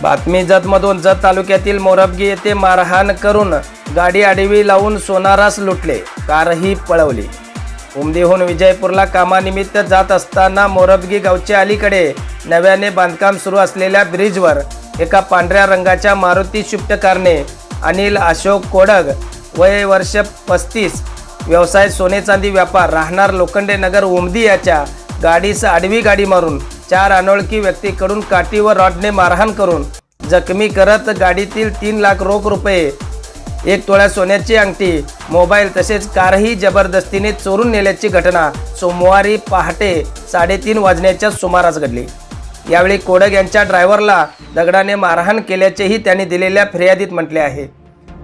बातमी जतमधून जत तालुक्यातील मोरबगी येथे मारहाण करून गाडी आडवी लावून सोनारास लुटले. कारही पळवली. उमदीहून विजयपूरला कामानिमित्त जात असताना मोरबगी गावच्या अलीकडे नव्याने बांधकाम सुरू असलेल्या ब्रिजवर एका पांढऱ्या रंगाच्या मारुती शिफ्ट कारने अनिल अशोक कोडग वय वर्ष पस्तीस व्यवसाय सोने चांदी व्यापार राहणार लोखंडे नगर उमदी याच्या गाडीस आडवी गाडी मारून चार अनोळखी व्यक्तीकडून काठी व रॉडने मारहाण करून जखमी करत गाडीतील तीन लाख रोख रुपये एक तोळ्या सोन्याची अंगठी मोबाईल तसेच कारही जबरदस्तीने चोरून नेल्याची घटना सोमवारी पहाटे साडेतीन वाजण्याच्या सुमारास घडली. यावेळी कोडक यांच्या ड्रायव्हरला दगडाने मारहाण केल्याचेही त्यांनी दिलेल्या फिर्यादीत म्हटले आहे.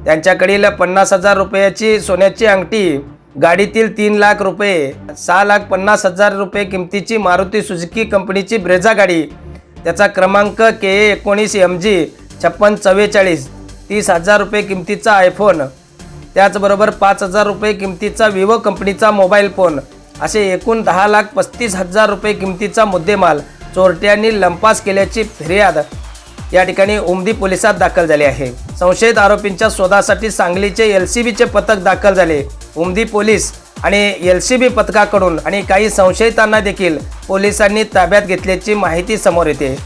त्यांच्याकडील पन्नास हजार रुपयाची सोन्याची अंगठी गाडीतील तीन लाख रुपये सहा लाख पन्नास हजार रुपये किमतीची मारुती सुझुकी कंपनीची ब्रेझा गाडी त्याचा क्रमांक के ए एकोणीस एम जी छप्पन चव्वेचाळीस तीस हजार रुपये किमतीचा आयफोन त्याचबरोबर पाच हजार रुपये किमतीचा विवो कंपनीचा मोबाईल फोन असे एकूण दहा लाख पस्तीस हजार रुपये किमतीचा मुद्देमाल चोरट्यांनी लंपास केल्याची फिर्याद या ठिकाणी उमदी पोलिसात दाखल झाली आहे. संशयित आरोपींच्या शोधासाठी सांगलीचे एल सी बीचे पथक दाखल झाले. उमदी पोलीस आणि एल सी बी पथकाकडून आणि काही संशयितांना देखील पोलिसांनी ताब्यात घेतल्याची माहिती समोर येते.